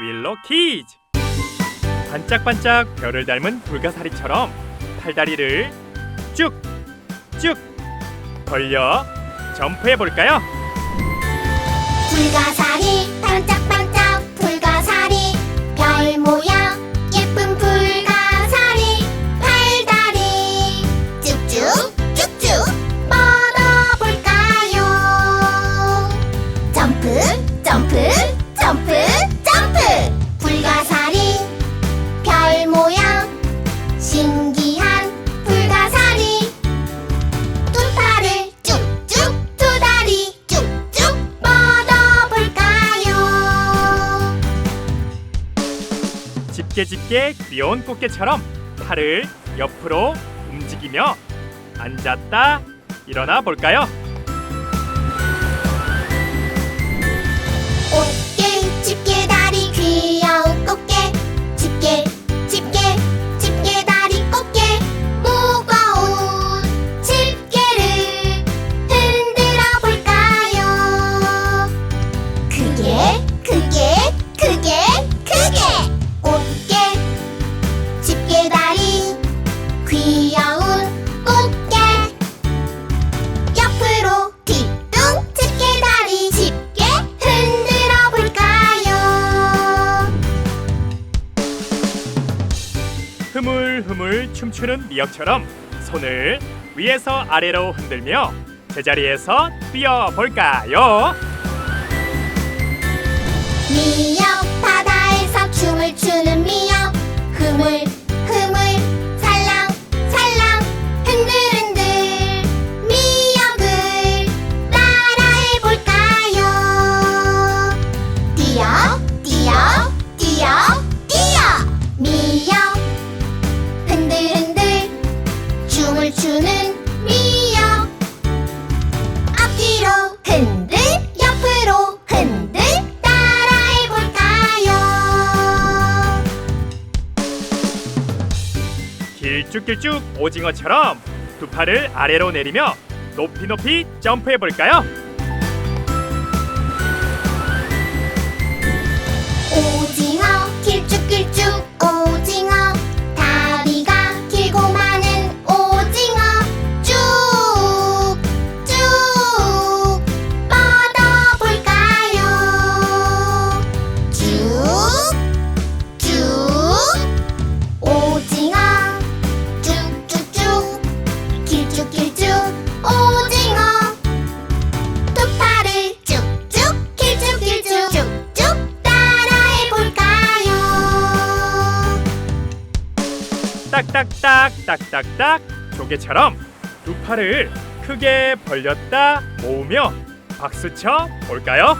윌로 키즈 반짝반짝 별을 닮은 불가사리처럼 팔다리를 쭉쭉 벌려 점프해 볼까요? 불가사리 반짝반짝 불가사리. 별 모양 예쁜 불가사리. 팔다리. 쭉쭉 쭉쭉 뻗어볼까요? 점프 점프 집게 집게 귀여운 꽃게처럼 팔을 옆으로 움직이며 앉았다 일어나 볼까요? 흐물흐물 춤추는 미역처럼 손을 위에서 아래로 흔들며 제자리에서 뛰어 볼까요? 흔들 옆으로 흔들 따라해 볼까요 길쭉길쭉 오징어처럼 두 팔을 아래로 내리며 높이 높이 점프해 볼까요? 오징 딱딱딱 딱딱딱 조개처럼 두 팔을 크게 벌렸다 모으며 박수 쳐 볼까요?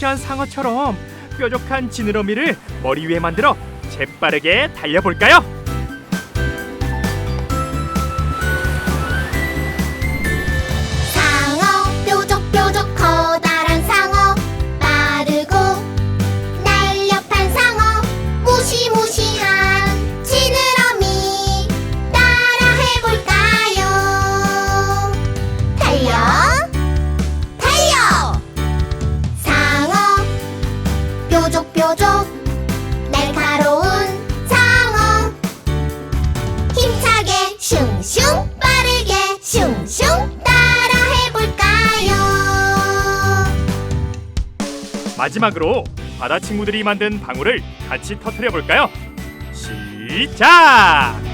무시무시한 상어처럼 뾰족한 지느러미를 머리 위에 만들어 재빠르게 달려볼까요? 뾰족뾰족 날카로운 상어 힘차게 슝슝 빠르게 슝슝 따라 해 볼까요? 마지막으로 바다 친구들이 만든 방울을 같이 터트려 볼까요? 시작!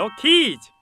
윌로 키즈